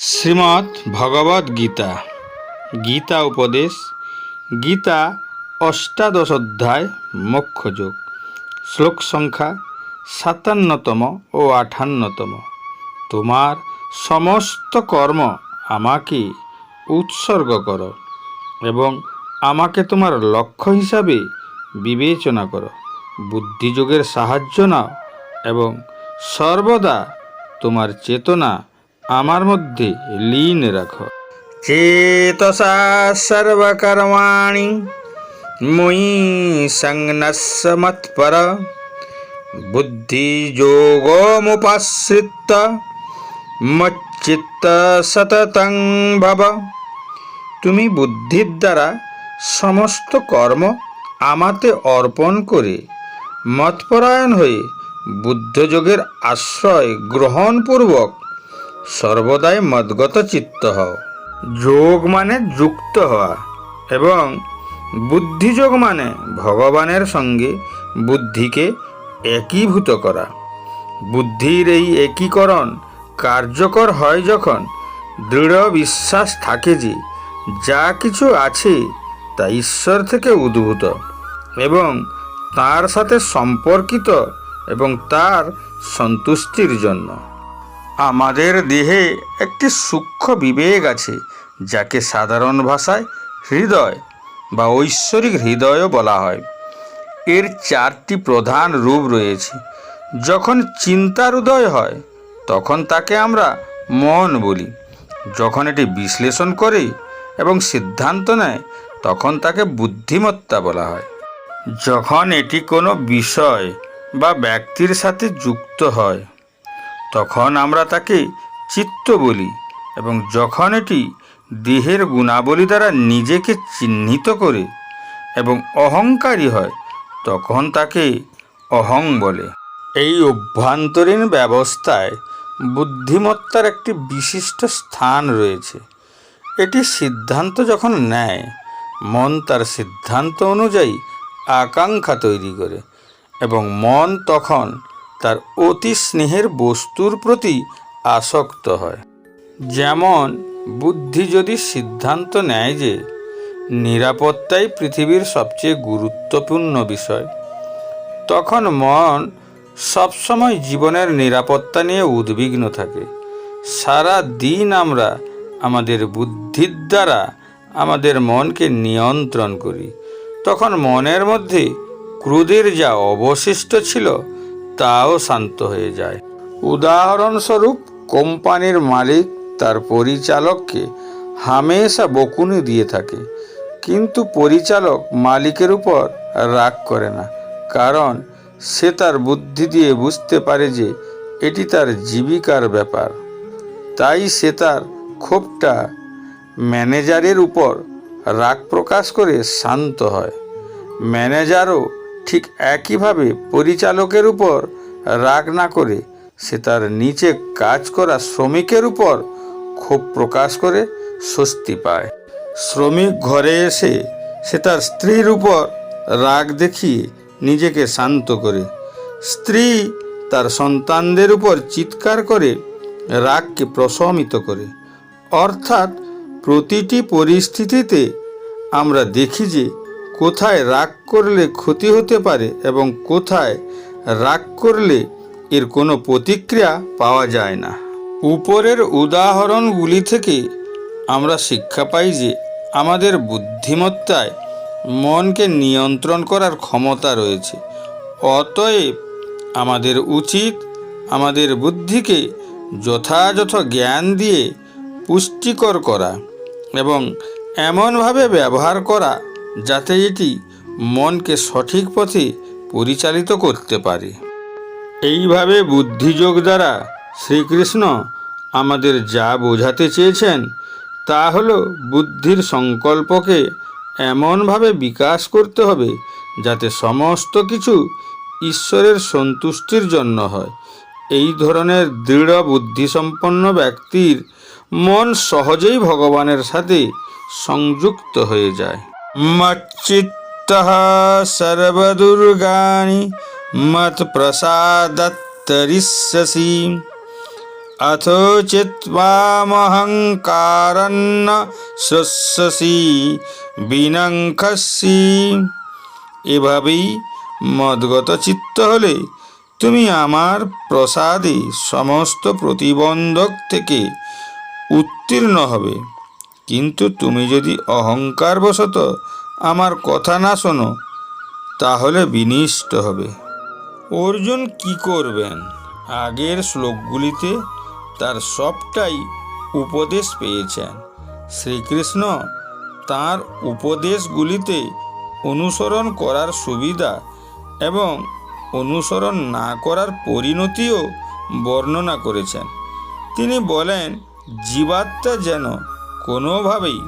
শ্রীমৎ ভগবদ গীতা। গীতা উপদেশ। গীতা অষ্টাদশ অধ্যায় মোক্ষযোগ। শ্লোক সংখ্যা সাতান্নতম ও আঠান্নতম। তোমার সমস্ত কর্ম আমাকে উৎসর্গ করো এবং আমাকে তোমার লক্ষ্য হিসাবে বিবেচনা করো। বুদ্ধিযোগের সাহায্য নাও এবং সর্বদা তোমার চেতনা আমার মধ্যে লীন রাখো। চেতসা সর্বকর্মাণি, মুই সংনস্য মৎপর। বুদ্ধিযোগমুপাশ্রিত মচ্চিত্ত সততং ভব। তুমি বুদ্ধির দ্বারা সমস্ত কর্ম আমাতে অর্পণ করে মতপরায়ণ হয়ে বুদ্ধযোগের আশ্রয় গ্রহণপূর্বক সর্বদাই মদগত চিত্ত হও। যোগ মানে যুক্ত হওয়া এবং বুদ্ধিযোগ মানে ভগবানের সঙ্গে বুদ্ধিকে একীভূত করা। বুদ্ধির এই একীকরণ কার্যকর হয় যখন দৃঢ় বিশ্বাস থাকে যে যা কিছু আছে তা ঈশ্বর থেকে উদ্ভূত এবং তার সাথে সম্পর্কিত এবং তার সন্তুষ্টির জন্য। আমাদের দেহে একটি সূক্ষ্ম বিবেক আছে, যাকে সাধারণ ভাষায় হৃদয় বা ঐশ্বরিক হৃদয়ও বলা হয়। এর চারটি প্রধান রূপ রয়েছে। যখন চিন্তার উদয় হয়, তখন তাকে আমরা মন বলি। যখন এটি বিশ্লেষণ করে এবং সিদ্ধান্ত নেয়, তখন তাকে বুদ্ধিমত্তা বলা হয়। যখন এটি কোনো বিষয় বা ব্যক্তির সাথে যুক্ত হয় তখন আমরা তাকে চিত্ত বলি এবং যখন এটি দেহের গুণাবলী দ্বারা নিজেকে চিহ্নিত করে এবং অহংকারী হয়, তখন তাকে অহং বলে। এই অভ্যন্তরীণ ব্যবস্থায় বুদ্ধিমত্তার একটি বিশিষ্ট স্থান রয়েছে। এটি সিদ্ধান্ত যখন নেয়, মন তার সিদ্ধান্ত অনুযায়ী আকাঙ্ক্ষা তৈরি করে এবং মন তখন তার অতি স্নেহের বস্তুর প্রতি আসক্ত হয়। যেমন, বুদ্ধি যদি সিদ্ধান্ত নেয় যে নিরাপত্তাই পৃথিবীর সবচেয়ে গুরুত্বপূর্ণ বিষয়, তখন মন সবসময় জীবনের নিরাপত্তা নিয়ে উদ্বিগ্ন থাকে। সারা দিন আমরা আমাদের বুদ্ধির দ্বারা আমাদের মনকে নিয়ন্ত্রণ করি। তখন মনের মধ্যে ক্রোধের যা অবশিষ্ট ছিল তাও শান্ত হয়ে যায়। উদাহরণস্বরূপ, কোম্পানির মালিক তার পরিচালককে হামেশা বকুনি দিয়ে থাকে, কিন্তু পরিচালক মালিকের উপর রাগ করে না, কারণ সে তার বুদ্ধি দিয়ে বুঝতে পারে যে এটি তার জীবিকার ব্যাপার। তাই সে তার ক্ষোভটা ম্যানেজারের উপর রাগ প্রকাশ করে শান্ত হয়। ম্যানেজারও ঠিক একইভাবে পরিচালকের উপর রাগ না করে সে তার নিচে কাজ করা শ্রমিকের উপর ক্ষোভ প্রকাশ করে স্বস্তি পায়। শ্রমিক ঘরে এসে সে তার স্ত্রীর উপর রাগ দেখিয়ে নিজেকে শান্ত করে। স্ত্রী তার সন্তানদের উপর চিৎকার করে, রাগকে প্রশমিত করে। অর্থাৎ প্রতিটি পরিস্থিতিতে আমরা দেখি যে কোথায় রাগ করলে ক্ষতি হতে পারে এবং কোথায় রাগ করলে এর কোনো প্রতিক্রিয়া পাওয়া যায় না। উপরের উদাহরণগুলি থেকে আমরা শিক্ষা পাই যে আমাদের বুদ্ধিমত্তায় মনকে নিয়ন্ত্রণ করার ক্ষমতা রয়েছে। অতএব আমাদের উচিত আমাদের বুদ্ধিকে যথাযথ জ্ঞান দিয়ে পুষ্টিকর করা এবং এমনভাবে ব্যবহার করা যাতে এটি মনকে সঠিক পথে পরিচালিত করতে পারে। এইভাবে বুদ্ধিযোগ দ্বারা শ্রীকৃষ্ণ আমাদের যা বোঝাতে চেয়েছেন, তা হল বুদ্ধির সংকল্পকে এমনভাবে বিকাশ করতে হবে যাতে সমস্ত কিছু ঈশ্বরের সন্তুষ্টির জন্য হয়। এই ধরনের দৃঢ় বুদ্ধিসম্পন্ন ব্যক্তির মন সহজেই ভগবানের সাথে সংযুক্ত হয়ে যায়। মচ্চিত্ত সর্বদুর্গাণি মত প্রসাদত্তরিষ্যসি अथ चित्वामहङ्कारन्न শস্যসি বিনঙ্খসি এভাবেই মদগত চিত্ত হলে তুমি আমার প্রসাদে সমস্ত প্রতিবন্ধক থেকে উত্তীর্ণ হবে কিন্তু তুমি যদি অহংকারবশত আমার কথা না শোনো, তাহলে বিনিষ্ট হবে। অর্জুন কি করবেন? আগের শ্লোকগুলিতে তার সবটাই উপদেশ পেয়েছেন। শ্রীকৃষ্ণ তার উপদেশগুলিতে অনুসরণ করার সুবিধা এবং অনুসরণ না করার পরিণতিও বর্ণনা করেছেন। তিনি বলেন, জীবাত্মা যেন কোনোভাবেই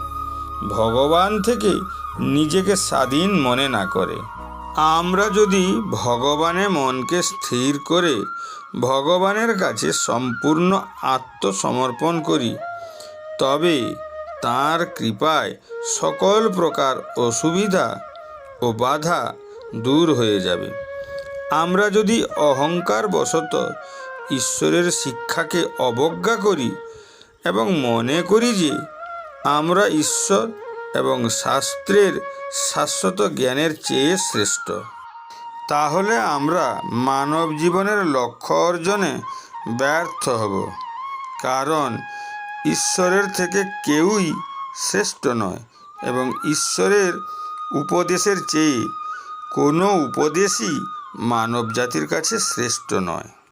ভগবান থেকে নিজেকে স্বাধীন মনে না করে। আমরা যদি ভগবানে মনকে স্থির করে ভগবানের কাছে সম্পূর্ণ আত্মসমর্পণ করি, তবে তার কৃপায় সকল প্রকার অসুবিধা ও বাধা দূর হয়ে যাবে। আমরা যদি অহংকার বশত ঈশ্বরের শিক্ষাকে অবজ্ঞা করি এবং মনে করি যে আমরা ঈশ্বর এবং শাস্ত্রের শাশ্বত জ্ঞানের চেয়ে শ্রেষ্ঠ। তাহলে আমরা মানব জীবনের লক্ষ্য অর্জনে ব্যর্থ হব, কারণ ঈশ্বরের থেকে কেউই শ্রেষ্ঠ নয় এবং ঈশ্বরের উপদেশের চেয়ে কোনো উপদেশই মানব জাতির কাছে শ্রেষ্ঠ নয়।